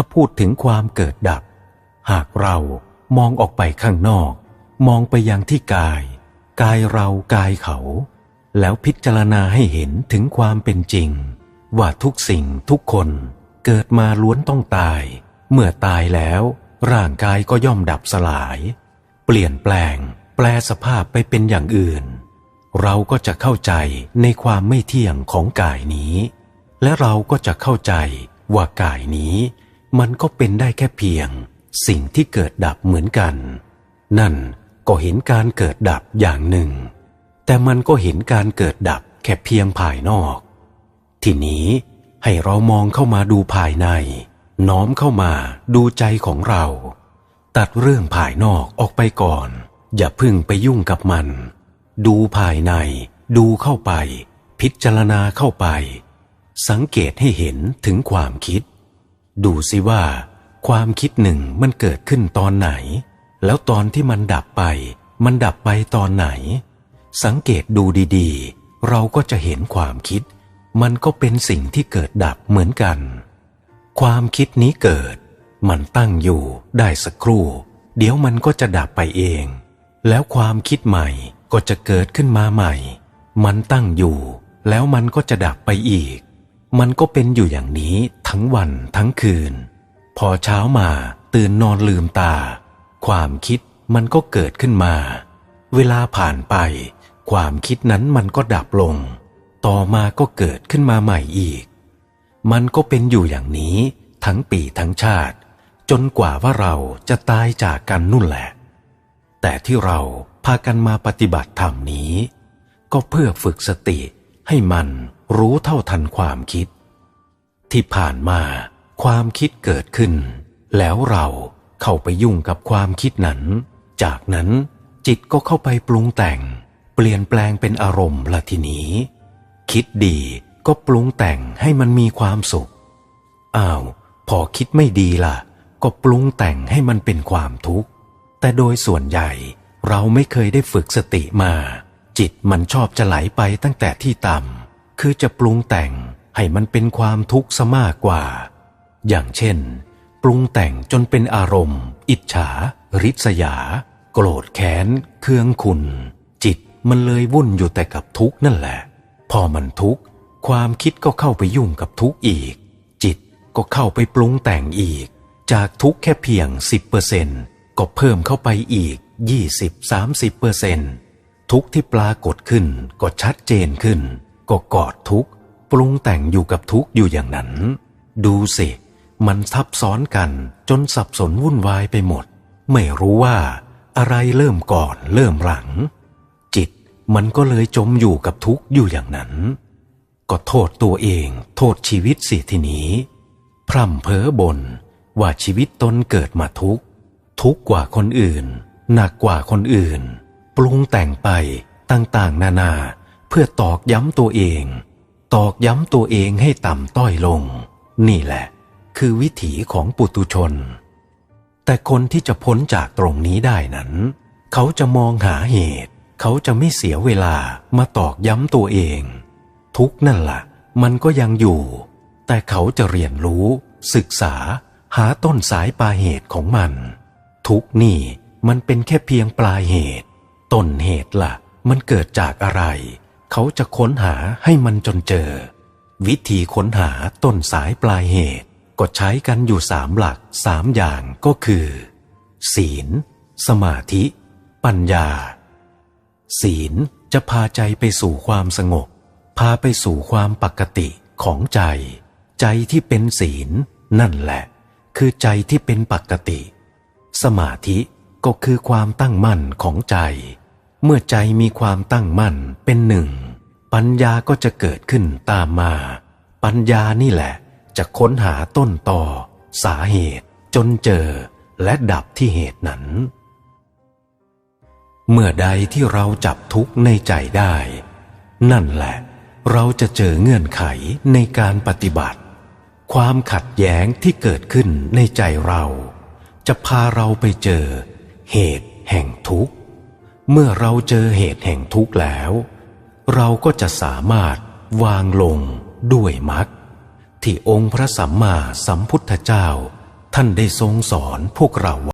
าพูดถึงความเกิดดับ หากเรามองออกไปข้างนอก มองไปยังที่กาย กายเรากายเขา แล้วพิจารณาให้เห็นถึงความเป็นจริง ว่าทุกสิ่งทุกคนเกิดมาล้วนต้องตาย เมื่อตายแล้ว ร่างกายก็ย่อมดับสลาย เปลี่ยนแปลง แปลสภาพไปเป็นอย่างอื่น เราก็จะเข้าใจในความไม่เที่ยงของกายนี้ และเราก็จะเข้าใจว่ากายนี้ มันก็เป็นได้แค่เพียง สิ่งที่เกิดดับเหมือนกัน นั่นก็เห็นการเกิดดับอย่างหนึ่ง แต่มันก็เห็นการเกิดดับแค่เพียงภายนอก ทีนี้ให้เรามองเข้ามาดูภายใน น้อมเข้ามาดูใจของเรา ตัดเรื่องภายนอกออกไปก่อน อย่าพึ่งไปยุ่งกับมัน ดูภายใน ดูเข้าไป พิจารณาเข้าไป สังเกตให้เห็นถึงความคิด ดูสิว่า ความคิดหนึ่งมันเกิดขึ้นตอนไหน แล้วตอนที่มันดับไป มันดับไปตอนไหน สังเกตดูดีๆ เราก็จะเห็นความคิด มันก็เป็นสิ่งที่เกิดดับเหมือนกัน ความคิดนี้เกิด มันตั้งอยู่ได้สักครู่ เดี๋ยวมันก็จะดับไปเอง แล้วความคิดใหม่ก็จะเกิดขึ้นมาใหม่ มันตั้งอยู่ แล้วมันก็จะดับไปอีก มันก็เป็นอยู่อย่างนี้ ทั้งวันทั้งคืน พอเช้ามาตื่นนอนลืมตา ความคิดมันก็เกิดขึ้นมา เวลาผ่านไป ความคิดนั้นมันก็ดับลง ต่อมาก็เกิดขึ้นมาใหม่อีก มันก็เป็นอยู่อย่างนี้ทั้งปีทั้งชาติ จนกว่าว่าเราจะตายจากกันนู่นแหละ แต่ที่เราพากันมาปฏิบัติธรรมนี้ ก็เพื่อฝึกสติให้มันรู้เท่าทันความคิด ที่ผ่านมาความคิดเกิดขึ้น แล้วเราเข้าไปยุ่งกับความคิดนั้น จากนั้นจิตก็เข้าไปปรุงแต่ง เปลี่ยนแปลงเป็นอารมณ์ละทีนี้ คิดดีก็ปรุงแต่งให้มันมีความสุขอ้าวพอคิดไม่ดีล่ะ ก็ปรุงแต่งให้มันเป็นความทุกข์ แต่โดยส่วนใหญ่เราไม่เคยได้ฝึกสติมา จิตมันชอบจะไหลไปตั้งแต่ที่ต่ำคือจะปรุงแต่ง ให้มันเป็นความทุกข์ซะมากกว่า อย่างเช่น ปรุงแต่งจนเป็นอารมณ์ อิจฉา ริษยา โกรธแค้น เคืองขุนจิตมันเลยวุ่นอยู่แต่กับทุกข์นั่นแหละ พอมันทุกข์ ความคิดก็เข้าไปยุ่งกับทุกข์อีก จิตก็เข้าไปปรุงแต่งอีก จากทุกข์แค่เพียง 10%ก็เพิ่มเข้าไปอีก 20-30%เปอร์เซ็นต์ทุกข์ที่ปรากฏขึ้นก็ชัดเจนขึ้น ก็กอดทุกข์ ปรุงแต่งอยู่กับทุกข์อยู่อย่างนั้น ดูสิ มันทับซ้อนกันจนสับสนวุ่นวายไปหมด ไม่รู้ว่า อะไรเริ่มก่อนเริ่มหลัง จิตมันก็เลยจมอยู่กับทุกข์อยู่อย่างนั้น ก็โทษตัวเอง โทษชีวิตสิทีนี้ พร่ำเพ้อบนว่าชีวิตตนเกิดมาทุกข์ ทุกข์กว่าคนอื่น หนักกว่าคนอื่น ปรุงแต่งไปต่างๆ นานา เพื่อตอกย้ำตัวเอง ตอกย้ำตัวเองให้ต่ำต้อยลง นี่แหละ คือวิถีของปุตุชน แต่คนที่จะพ้นจากตรงนี้ได้นั้น เขาจะมองหาเหตุ เขาจะไม่เสียเวลามาตอกย้ำตัวเอง ทุกนั่นละ่ะ มันก็ยังอยู่ แต่เขาจะเรียนรู้ ศึกษา หาต้นสายปลายเหตุของมัน ทุกนี่มันเป็นแค่เพียงปลายเหตุ ต้นเหตุละ่ะ มันเกิดจากอะไร เขาจะค้นหาให้มันจนเจอ วิธีค้นหาต้นสายปลายเหตุ ก็ใช้กันอยู่สามหลักสามอย่างก็คือ ศีล สมาธิ ปัญญา ศีลจะพาใจไปสู่ความสงบ พาไปสู่ความปกติของใจ ใจที่เป็นศีล นั่นแหละ คือใจที่เป็นปกติ สมาธิก็คือความตั้งมั่นของใจ เมื่อใจมีความตั้งมั่นเป็นหนึ่ง ปัญญาก็จะเกิดขึ้นตามมา ปัญญานี่แหละ จะค้นหาต้นต่อ สาเหตุ จนเจอและดับที่เหตุนั้น เมื่อใดที่เราจับทุกข์ในใจได้ นั่นแหละ เราจะเจอเงื่อนไขในการปฏิบัติ ความขัดแย้งที่เกิดขึ้นในใจเรา จะพาเราไปเจอเหตุแห่งทุกข์ เมื่อเราเจอเหตุแห่งทุกข์แล้ว เราก็จะสามารถวางลงด้วยมรรคที่องค์พระสัมมาสัมพุทธเจ้า ท่านได้ทรงสอนพวกเรา